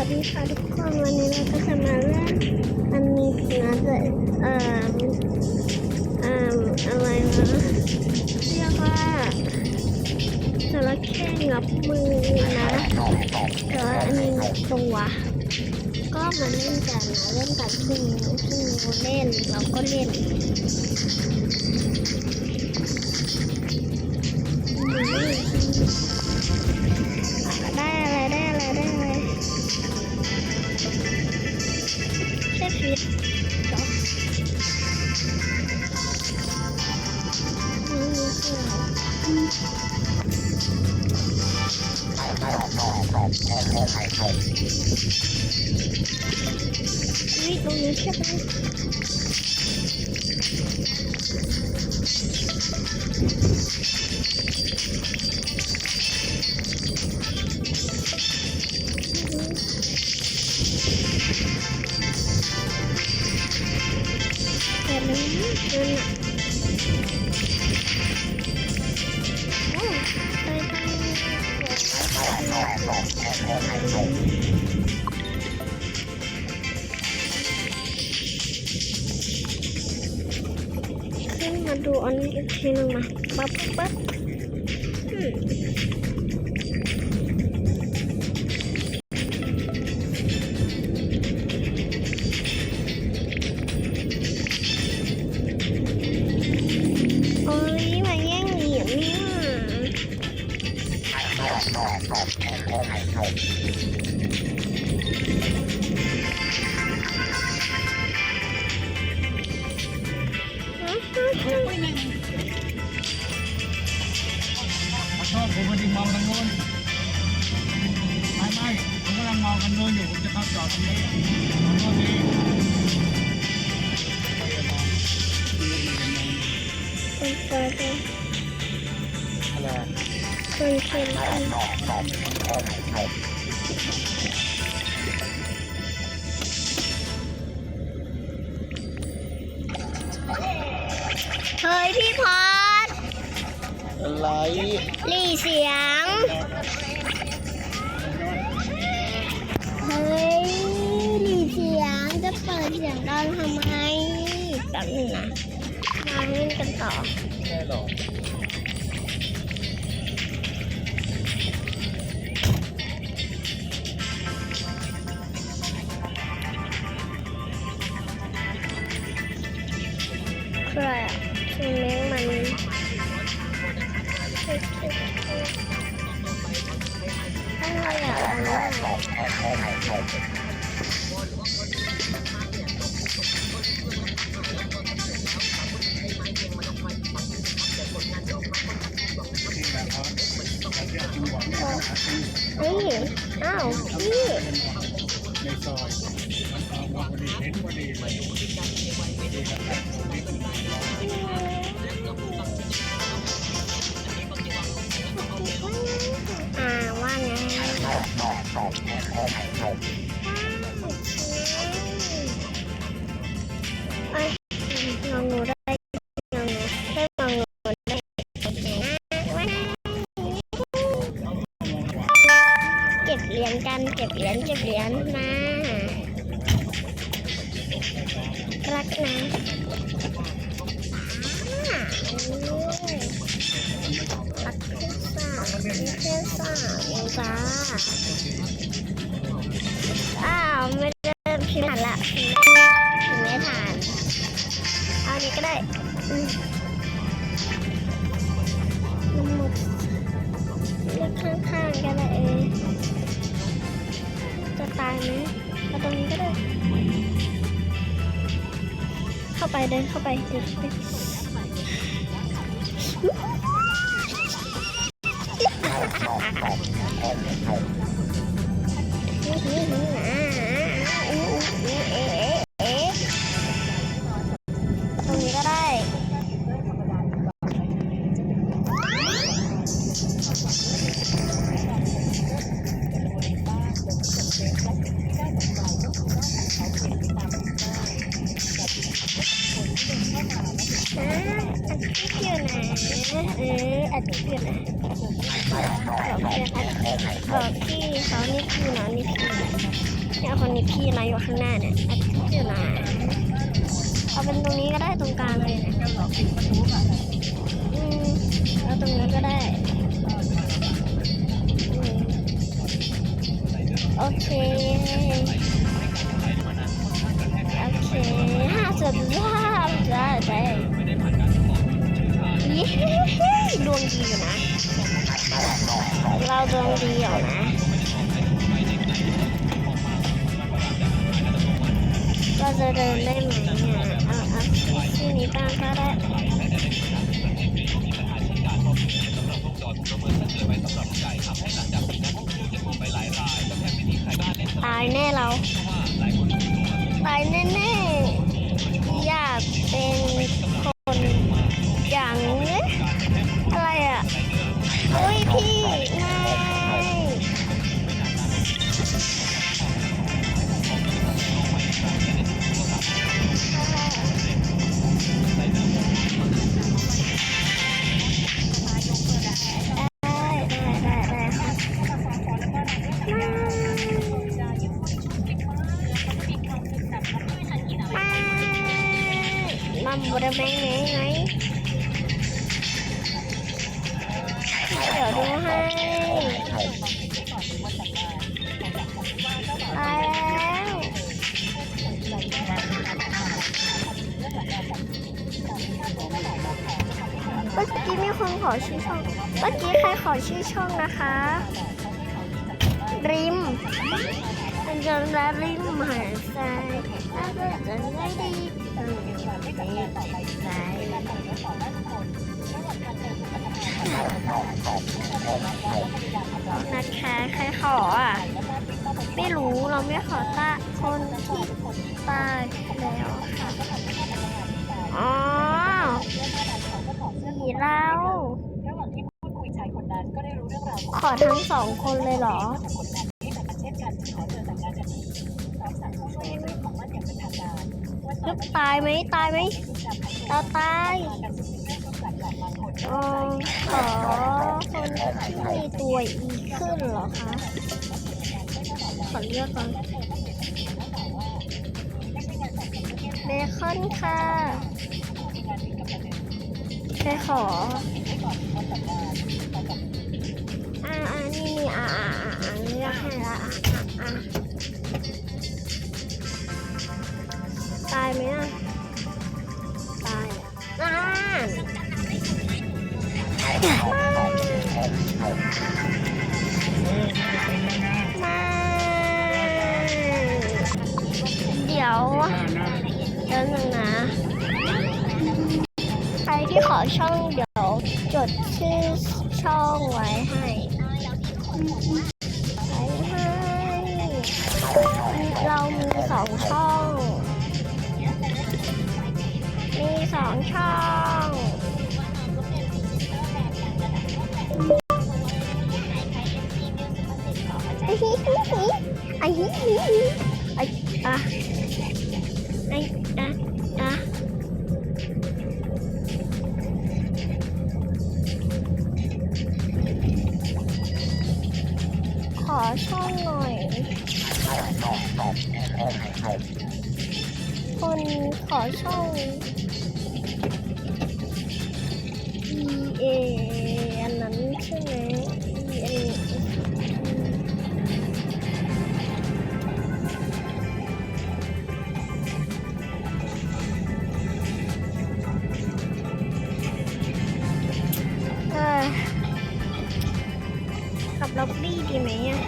วัสดีค่ะทุกคนวันนี้เราก็จะมาเล่นอันนี้นะแต่เอ่อเอ่ออะไรนะเรียกว่าจระเข้งับมือนะแต่ว่าอันนี้ตัวก็มาเล่นกันนะเล่นกับพี่นิวพี่เล่นเราก็เล่นอืม นี่คืออะไรวิตรงนี้ใช่ไหมแต่มันไมางขึ้นมาดูอันนี้อีกทีหนึงมาปั๊บปั๊บ อื้อหือหือขอโทษผมพอดีมองทางโน้นไม่ไม่ผมกำลังมองกันโน้นอยู่ผมจะเข้าจอดตรงนี้ขอโทษทีเป็นเปิดเลยอะไร เป็นเค็มกันเฮ้ยพี่พอดอะไรหลี่เสียง เฮ้ยหลี่เสียงจะเปิดเสียงดังทำไมแป๊บนึงนะมาเล่นกันต่อใช่หรอ อะคือแมงมันอะไรอะอันนี้อะเฮ้ยอ้าวพี่ในซอยมันออกมาพอดีเห็นพอดี เอ้ยลองหนูได้ลองหนูได้ลองหนูได้เก็บเหรียญกันเก็บเหรียญเก็บเหรียญมารักนะรักเพื่อนสาวเพื่อนสาวจ้า เข้าไปเดินเข้าไปเดินเข้าไปต ออัดคลิปอยู่นะบอกเพื่อนอัดบอกพี่เขานี่คือน้องนี่คือมีพี่นายอยู่ข้างหน้าเนี่ยแอดพี่นายเอาเป็นตรงนี้ก็ได้ตรงกลางเลยเนี่ยเจ้าหลอกปิดประตูอะอืมเอาตรงนั้ก็ได้โอเค โอเคห้าสิบห้าได้ได้ยี่ดวง ดีอยู่นะ เราดวงดีอยู่นะ เราจะเดินได้ไหมเนี่ยเอาเอาที่นี้บ้างก็ได้ตายแน่เรา ตายแน่ๆอยากเป็นคน เวณนี้ไงเดี๋ยวดูให้ตายแล้วเมื่อกี้มีคนขอชื่อช่อง เมื่อกี้ใครขอชื่อช่องนะคะ ริม มันจะละริมหายใจถ้าเกิดจะไม่ดีอืมดีใจนะคะใครขออะ ไม่รู้เราไม่ขอตาคนที่ตายแล้วค่ะอ๋อผีเราขอทั้งสองคนเลยเหรอ ลึกตายไหมตายไหมเราตายอ๋อขอคนที่มีตัวอีขึ้นเหรอคะขอเลือกก่อนเบคอนค่ะใครขออ่าอ่านี่นี่อ่าอ่า อ่าอ่าเลือกให้ละอะอะอะตายไหมอะตายอะอ่านไม่เดี๋ยวเดี๋ยวหนึ่งนะใครที่ขอช่องเดี๋ยว สองช่อง มีสองช่องไอ้ฮิฮิฮิไอ้ฮิฮิฮิไอ้อะไอ้อะอะขอช่องหน่อย ขอช่อง E A อันนั้นใช่ไหม E A เออกับล็อบบี้ดีไหมอะ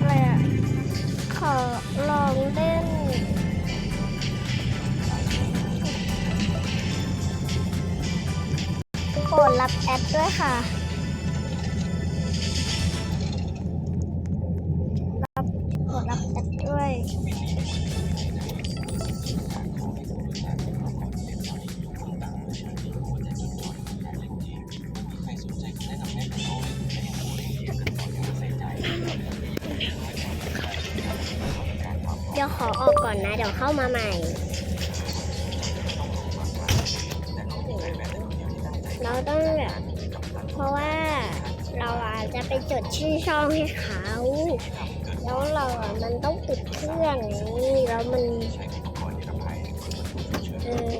อะไรอะ ขอลองเล่น โปรดรับแอปด้วยค่ะ เข้ามาใหม่ เราต้องแบบเพราะว่าเราอาจจะไปจดชื่อช่องให้เขา แล้วเราอะมันต้องติดเครื่องนี้แล้วมันเออ